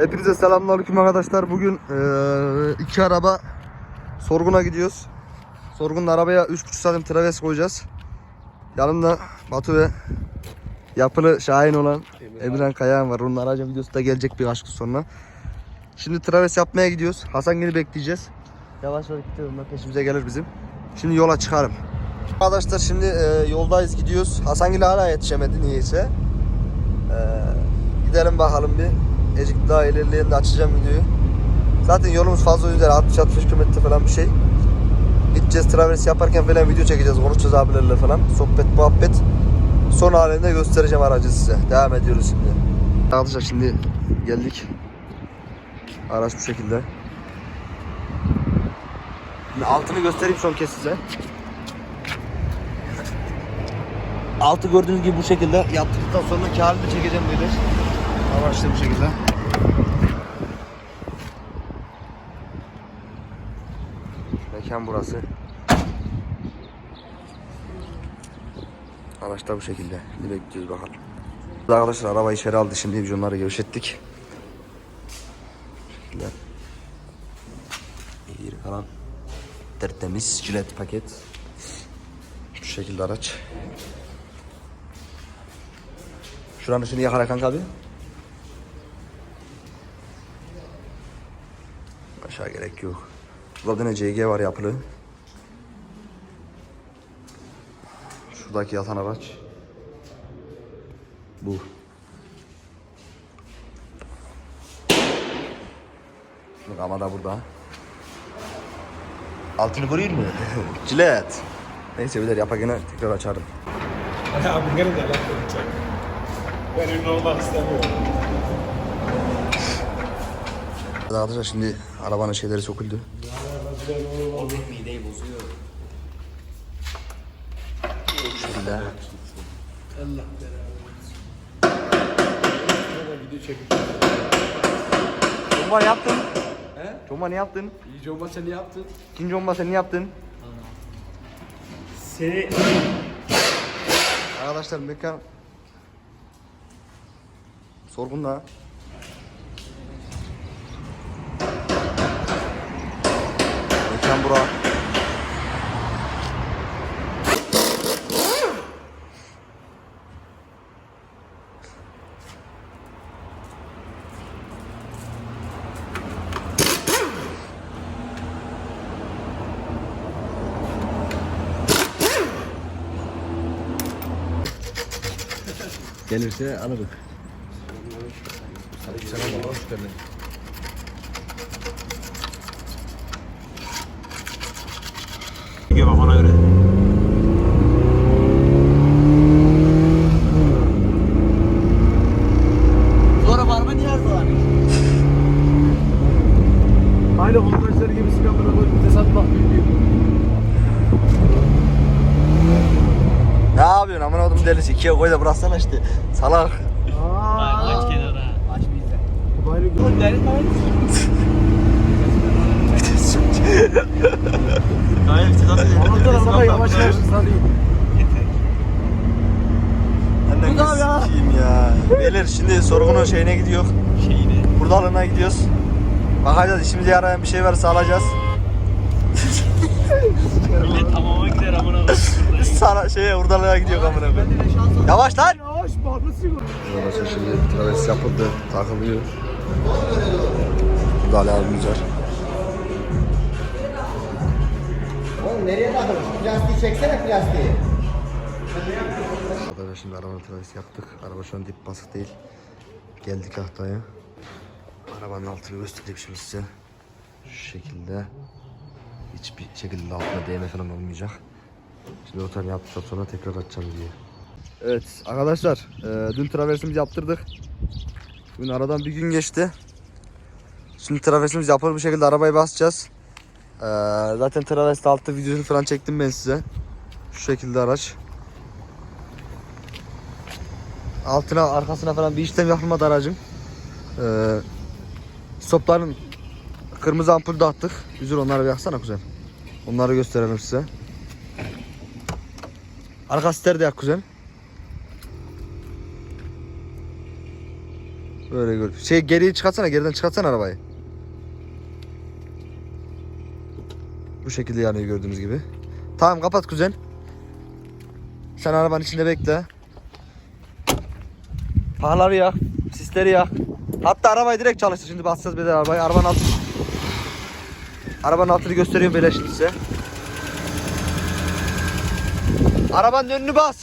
Hepinize selamünaleyküm arkadaşlar. Bugün eee, iki araba sorguna gidiyoruz. Sorgunun arabaya 3,5 santim traves koyacağız. Yanımda Batu ve yapılı Şahin olan Emirhan Kayahan var. Onun aracın videosu da gelecek birkaç gün sonra. Şimdi traves yapmaya gidiyoruz. Hasan Gel'i bekleyeceğiz. Yavaş yavaş gidiyorum peşimize gelir bizim. Şimdi yola çıkarım. Arkadaşlar şimdi eee, yoldayız gidiyoruz. Hasan Gel hala yetişemedi niyeyse. Eee, gidelim bakalım bir. Ecik daha ilerleyen de açacağım videoyu. Zaten yolumuz fazla uzun değil. 60-65 km falan bir şey. Gideceğiz travers yaparken falan video çekeceğiz. Konuşacağız abilerle falan. Sohbet muhabbet. Son halinde göstereceğim aracı size. Devam ediyoruz şimdi. Arkadaşlar şimdi geldik. Araç bu şekilde. Şimdi altını göstereyim son kez size. Altı gördüğünüz gibi bu şekilde yaptıktan sonraki halini çekeceğim böyle. Araçta bu şekilde. Mekan burası. Araçta bu şekilde. Şimdi bekliyoruz bakalım. Arkadaşlar araba içeri aldı şimdi biz onları gevşettik. Şekilde. İyi kalan tertemiz jilet paket. Şu şekilde araç. Şuranın ışığını yakala kanka abi. Aşağı gerek yok. Burada ne CG var yapılı. Şuradaki yatan araç. Bu. Ama da burada. Altını görüyor mu? Cilet. Neyse bilir yaparken tekrar açarım. Nerede lan konuşacak? Ben ünlü olmak istemiyorum. Arkadaşlar şimdi arabanın şeyleri söküldü. Şöyle. Video çekip. Comba ne yaptın? He? Comba ne yaptın? İyice olmaz sen ne yaptın? İkinci comba sen ne yaptın? Seni... Arkadaşlar mekan sorgunda. Mekan bura. Gelirse alırız. Selam hoş geldin. Aynı Hondaçlar gibi sikamına koy vites atmak. Ne yapıyorsun amına kodum delisi ikiye koy da bıraksana işte salak. Aç kenara. Aç bize. Bu aynı gün. Hayır vites atıyor. Anlatın ama yavaş yavaş Bu da ya. ya. Beyler şimdi sorgunun şeyine gidiyor. Şeyini. Hurdalığına gidiyoruz. Bakacağız işimize yarayan bir şey varsa alacağız. Millet tamama gider amına koyayım. Sana şeye hurdalığa gidiyor amına koyayım. Yavaş lan. Yavaş bağlısı yok. Arkadaşlar şimdi traves yapıldı, takılıyor. Burada Ali abimiz var. Oğlum nereye takılmış? Plastiği çeksene plastiği. Arkadaşlar şimdi arabanın traves yaptık. Araba şu an dip basık değil. Geldik haftaya. Arabanın altını göstereyim şimdi size. Şu şekilde. Hiçbir şekilde altına değme falan olmayacak. Şimdi otel yaptıktan sonra tekrar açacağım diye. Evet arkadaşlar e, dün traversimizi yaptırdık. Bugün aradan bir gün geçti. Şimdi traversimiz yapılır bir şekilde arabayı basacağız. E, zaten traverste altta videosunu falan çektim ben size. Şu şekilde araç. Altına arkasına falan bir işlem yapılmadı aracın. Ee, stopların kırmızı ampul dağıttık. Üzül onları bir yaksana kuzen. Onları gösterelim size. Arka ster de yak kuzen. Böyle gör. Şey geriye çıkartsana geriden çıkartsana arabayı. Bu şekilde yanıyor gördüğünüz gibi. Tamam kapat kuzen. Sen arabanın içinde bekle. Pahları yak. Sisleri yak. Hatta arabayı direkt çalıştır. Şimdi basacağız bedel arabayı. Arabanın altı. Arabanın altını gösteriyorum böyle şimdi size. Arabanın önünü bas.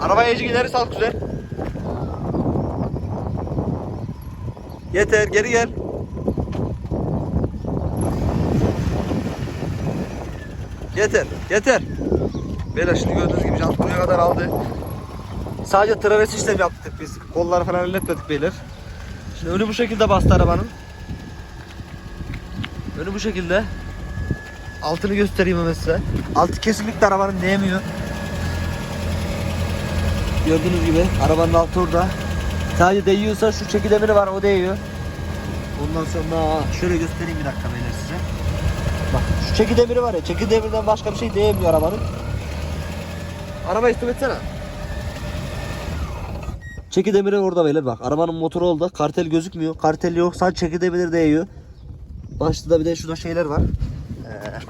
Arabaya iyice ileri sal kuzen. Yeter geri gel. Yeter yeter. Beyler şimdi gördüğünüz gibi jant buraya kadar aldı. Sadece traves işlem yaptık biz. Kolları falan halletmedik beyler. Şimdi önü bu şekilde bastı arabanın. Önü bu şekilde. Altını göstereyim hemen size. Altı kesinlikle arabanın değmiyor. Gördüğünüz gibi arabanın altı orada. Sadece değiyorsa şu çeki demiri var o değiyor. Ondan sonra şöyle göstereyim bir dakika beyler size. Bak şu çeki demiri var ya çeki demirden başka bir şey değmiyor arabanın. Arabayı stop etsene. Çeki demiri orada beyler bak. Arabanın motoru orada. Kartel gözükmüyor. Kartel yok. Sadece çeki demiri değiyor. Başta da bir de şurada şeyler var. Ee,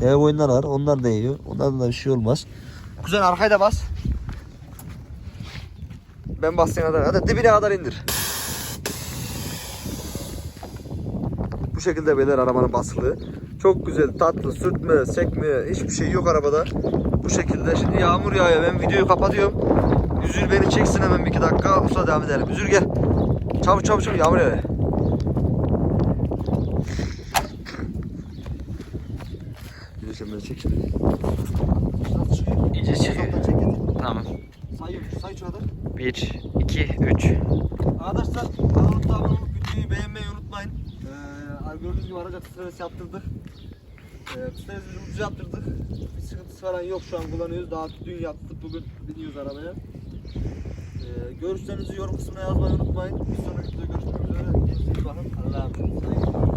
Dev oyunlar var. Onlar değiyor. Onlardan da bir şey olmaz. Kuzen arkaya da bas. Ben bastığına kadar. Hadi dibine kadar indir. Bu şekilde beyler arabanın basılı. Çok güzel, tatlı, sürtme, sekme, hiçbir şey yok arabada. Bu şekilde. Şimdi yağmur yağıyor. Ben videoyu kapatıyorum. Üzül beni çeksin hemen bir iki dakika. Usta devam edelim. Üzül gel. Çabuk çabuk çabuk yağmur yağıyor. Üzül sen beni çek? İyice çıkıyor. Uzaktan çek git. Tamam. Sayıyorum. Say şu kadar. 1, 2, 3. Arkadaşlar kanalımıza abone olup videoyu beğenmeyi unutmayın. Ee, gördüğünüz gibi araca kısa yaptırdık. Ee, kısa yaptırdık. Bir sıkıntısı falan yok şu an kullanıyoruz. Daha dün yaptık bugün biniyoruz arabaya. Ee, görüşlerinizi yorum kısmına yazmayı unutmayın. Bir sonraki videoda görüşmek üzere. Kendinize iyi bakın. Allah'a emanet olun.